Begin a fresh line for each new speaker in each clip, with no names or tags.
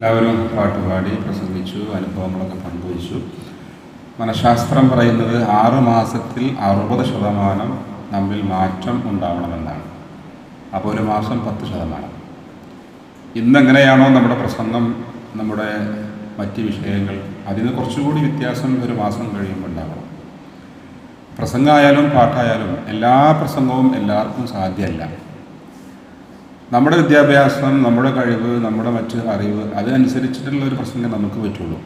എല്ലാവരും പാട്ടുപാടി പ്രസംഗിച്ചു അനുഭവങ്ങളൊക്കെ പങ്കുവച്ചു. മനഃശാസ്ത്രം പറയുന്നത് ആറ് മാസത്തിൽ അറുപത് ശതമാനം നമ്മിൽ മാറ്റം ഉണ്ടാവണമെന്നാണ്. അപ്പോൾ ഒരു മാസം പത്ത് ശതമാനം. ഇന്നെങ്ങനെയാണോ നമ്മുടെ പ്രസംഗം നമ്മുടെ മറ്റ് വിഷയങ്ങൾ അതിന് കുറച്ചുകൂടി വ്യത്യാസം ഒരു മാസം കഴിയുമ്പോൾ ഉണ്ടാകണം പ്രസംഗമായാലും പാട്ടായാലും എല്ലാ പ്രസംഗവും എല്ലാവർക്കും സാധ്യമല്ല. നമ്മുടെ വിദ്യാഭ്യാസം നമ്മുടെ കഴിവ് നമ്മുടെ മറ്റ് അറിവ് അതിനനുസരിച്ചിട്ടുള്ള ഒരു പ്രസംഗം നമുക്ക് പറ്റുള്ളൂ.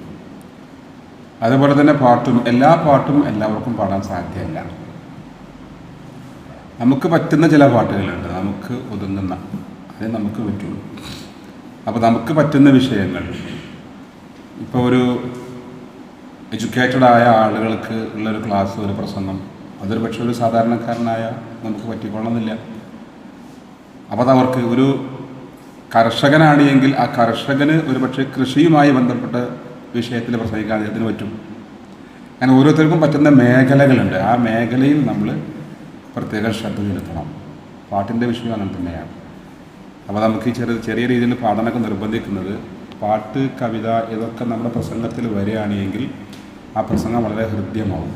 അതുപോലെ തന്നെ പാട്ടും എല്ലാ പാട്ടും എല്ലാവർക്കും പാടാൻ സാധ്യമല്ല. നമുക്ക് പറ്റുന്ന ചില പാട്ടുകളുണ്ട്. നമുക്ക് ഒതുങ്ങുന്ന അത് നമുക്ക് പറ്റുള്ളൂ. അപ്പോൾ നമുക്ക് പറ്റുന്ന വിഷയങ്ങൾ. ഇപ്പോൾ ഒരു എഡ്യൂക്കേറ്റഡ് ആയ ആളുകൾക്ക് ഉള്ളൊരു ക്ലാസ് ഒരു പ്രസംഗം അതൊരു പക്ഷേ ഒരു സാധാരണക്കാരനായ നമുക്ക് പറ്റിക്കൊള്ളണമെന്നില്ല. അപ്പോൾ അതവർക്ക് ഒരു കർഷകനാണ് എങ്കിൽ ആ കർഷകന് ഒരു പക്ഷേ കൃഷിയുമായി ബന്ധപ്പെട്ട വിഷയത്തിൽ പ്രസംഗിക്കാൻ അദ്ദേഹത്തിന് പറ്റും. അങ്ങനെ ഓരോരുത്തർക്കും പറ്റുന്ന മേഖലകളുണ്ട്. ആ മേഖലയിൽ നമ്മൾ പ്രത്യേക ശ്രദ്ധ ചെലുത്തണം. പാട്ടിന്റെ വിഷയം അങ്ങനെ തന്നെയാണ്. അപ്പോൾ നമുക്ക് ഈ ചെറിയ ചെറിയ രീതിയിൽ പാടാനൊക്കെ നിർബന്ധിക്കുന്നത് പാട്ട് കവിത ഇതൊക്കെ നമ്മുടെ പ്രസംഗത്തിൽ വരികയാണെങ്കിൽ ആ പ്രസംഗം വളരെ ഹൃദ്യമാവും.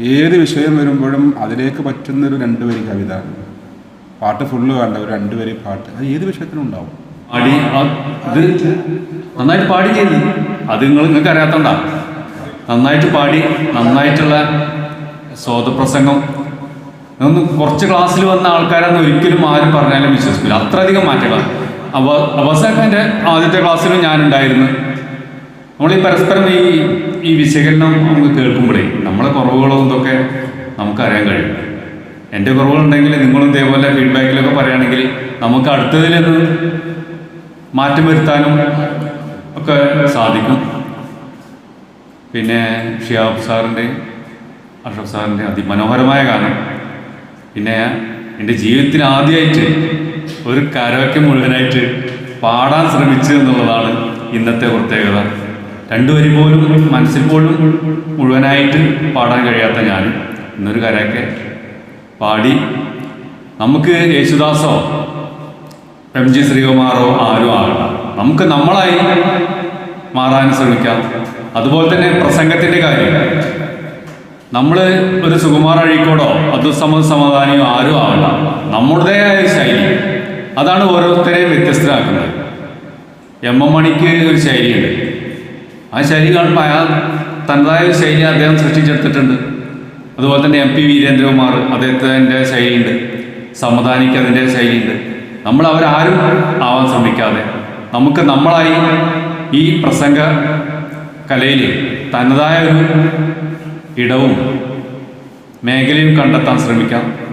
ഏത് വിഷയം വരുമ്പോഴും അതിലേക്ക് പറ്റുന്നൊരു രണ്ട് വരി കവിത പാട്ട് ഫുള്ള് വേണ്ട ഒരു രണ്ട് പാട്ട്. അത് ഏത് വിഷയത്തിനും ഉണ്ടാവും.
പാടി ഇത് നന്നായിട്ട് പാടി ചെയ്ത് അത് നിങ്ങൾ നിങ്ങൾക്ക് അറിയാത്തോണ്ടാ. നന്നായിട്ട് പാടി നന്നായിട്ടുള്ള സ്വതപ്രസംഗം ഒന്ന് കുറച്ച് ക്ലാസ്സിൽ വന്ന ആൾക്കാരൊന്നും ഒരിക്കലും ആരും പറഞ്ഞാലും വിശ്വസിക്കില്ല അത്രയധികം മാറ്റങ്ങളാണ് അവ അവസാനത്തിന്റെ ആദ്യത്തെ ക്ലാസ്സിലും ഞാനുണ്ടായിരുന്നു. നമ്മൾ ഈ പരസ്പരം ഈ ഈ വിശകലനം നമുക്ക് കേൾക്കുമ്പോഴേ നമ്മളെ കുറവുകളും ഇതൊക്കെ നമുക്കറിയാൻ കഴിയും. എന്റെ കുറവുകളുണ്ടെങ്കിൽ നിങ്ങളും ഇതേപോലെ ഫീഡ്ബാക്കിലൊക്കെ പറയുകയാണെങ്കിൽ നമുക്ക് അടുത്തതിൽ നിന്ന് മാറ്റം വരുത്താനും ഒക്കെ സാധിക്കും. പിന്നെ ഷിയാബ് സാറിന്റെയും അഷഫ് സാറിന്റെ അതിമനോഹരമായ ഗാനം. പിന്നെ എന്റെ ജീവിതത്തിൽ ആദ്യമായിട്ട് ഒരു കരോക്കെ മുഴുവനായിട്ട് പാടാൻ ശ്രമിച്ചു എന്നുള്ളതാണ് ഇന്നത്തെ പ്രത്യേകത. രണ്ടുപേരും പോലും മനസ്സിൽ പോലും മുഴുവനായിട്ട് പാടാൻ കഴിയാത്ത ഞാൻ ഇന്നൊരു കരോക്കെ പാടി. നമുക്ക് യേശുദാസോ എം ജി ശ്രീകുമാറോ ആരും ആകണ്ട. നമുക്ക് നമ്മളായി മാറാൻ ശ്രമിക്കാം. അതുപോലെ തന്നെ പ്രസംഗത്തിന്റെ കാര്യം. നമ്മൾ ഒരു സുകുമാർ അഴീക്കോടോ അബ്ദുസമദ് സമാധാനിയോ ആരും ആകണം നമ്മുടേതായ ശൈലി. അതാണ് ഓരോരുത്തരെയും വ്യത്യസ്തരാക്കുന്നത്. എം എം മണിക്ക് ഒരു ശൈലിയുണ്ട്. ആ ശൈലി കാണുമ്പോൾ അയാൾ തനതായ ഒരു ശൈലി അദ്ദേഹം സൃഷ്ടിച്ചെടുത്തിട്ടുണ്ട്. അതുപോലെ തന്നെ എം പി വീരേന്ദ്രകുമാർ അദ്ദേഹത്തിന്റെ ശൈലിയുണ്ട്. സമദാനിക്ക് അതിന്റെ ശൈലിയുണ്ട്. നമ്മൾ അവരാരും ആവാൻ ശ്രമിക്കാതെ നമുക്ക് നമ്മളായി ഈ പ്രസംഗ കലയിൽ തനതായ ഒരു ഇടവും മേഖലയും കണ്ടെത്താൻ ശ്രമിക്കാം.